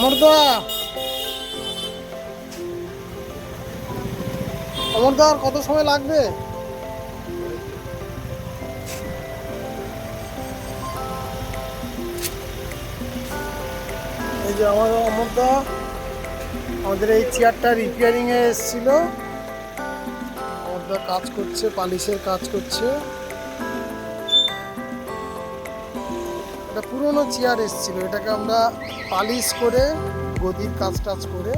অমরদা। অমরদা, আর কত সময় লাগবে? এই যে আমার অমরদা, আমাদের এই চেয়ারটা রিপেয়ারিং এ এসেছিল। অমরদা কাজ করছে, পালিশের কাজ করছে। এটা পুরনো চেয়ার এসেছিল, এটাকে আমরা পালিশ করে গদির কাজ টাজ করে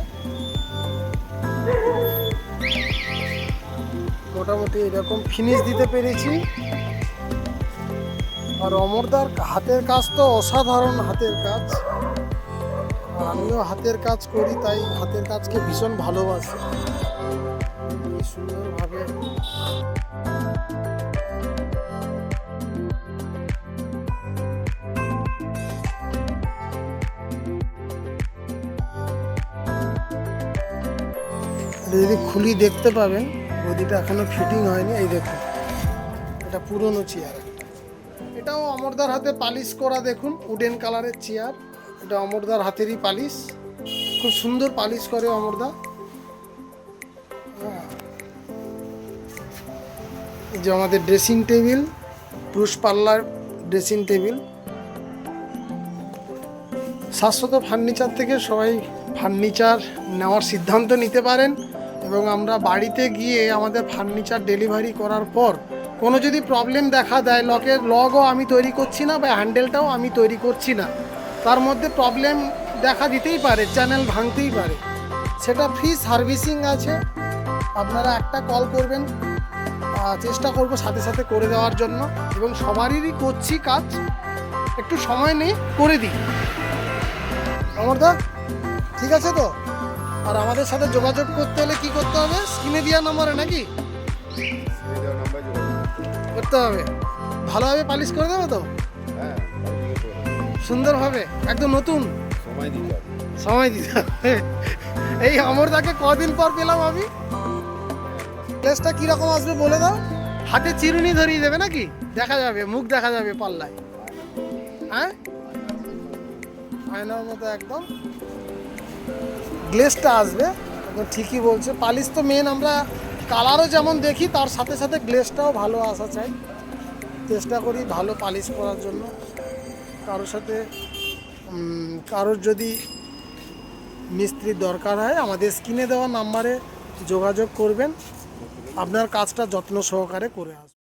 মোটামুটি এরকম ফিনিশ দিতে পেরেছি। আর অমরদার হাতের কাজ তো অসাধারণ হাতের কাজ। আমিও হাতের কাজ করি, তাই হাতের কাজকে ভীষণ ভালোবাসি। সুন্দরভাবে যদি খুলি দেখতে পাবেন গদিটা এখনও ফিটিং হয়নি, এই দেখুন। এটা পুরনো চেয়ার। এটাও অমরদার হাতে পালিশ করা, দেখুন, উডেন কালারের চেয়ার। এটা অমরদার হাতেরই পালিশ। খুব সুন্দর পালিশ করে অমরদা। হ্যাঁ। যে আমাদের ড্রেসিং টেবিল, পুরুষ পাল্লার ড্রেসিং টেবিল। শাশ্বত ফার্নিচার থেকে সবাই ফার্নিচার নেওয়ার সিদ্ধান্ত নিতে পারেন। এবং আমরা বাড়িতে গিয়ে আমাদের ফার্নিচার ডেলিভারি করার পর কোনো যদি প্রবলেম দেখা দেয় লকের লগও আমি তৈরি করছি না বা হ্যান্ডেলটাও আমি তৈরি করছি না, তার মধ্যে প্রবলেম দেখা দিতেই পারে চ্যানেল ভাঙতেই পারে। সেটা ফ্রি সার্ভিসিং আছে, আপনারা একটা কল করবেন চেষ্টা করব সাথে সাথে করে দেওয়ার জন্য এবং সবারই করছি কাজ, একটু সময় নেই, করে দিই। অমরদা, ঠিক আছে তো? আর আমাদের সাথে যোগাযোগ করতে হলে কি করতে হবে? স্ক্রিনে দেওয়া নম্বরে নাকি? করতে হবে। ভালোভাবে পালিশ করে দেবে তো? সুন্দরভাবে, একদম নতুন। সময় দিতে সময় এই অমরদাকে কদিন পর পেলাম আমি। প্লেসটা কীরকম আসবে বলে দাও। হাতে চিরুনি ধরিয়ে দেবে নাকি? দেখা যাবে, মুখ দেখা যাবে পাল্লায়। হ্যাঁ? আয়নার মতো একদম। গ্লেসটা আসবে একদম ঠিকই বলছে। পালিশ তো মেন আমরা কালারও যেমন দেখি, তার সাথে সাথে গ্লেসটাও ভালো আসা চাই। চেষ্টা করি ভালো পালিশ করার জন্য। কারোর সাথে কারোর যদি মিস্ত্রির দরকার হয়, আমাদের স্ক্রিনে দেওয়া নাম্বারে যোগাযোগ করবেন। আপনার কাজটা যত্ন সহকারে করে আসবে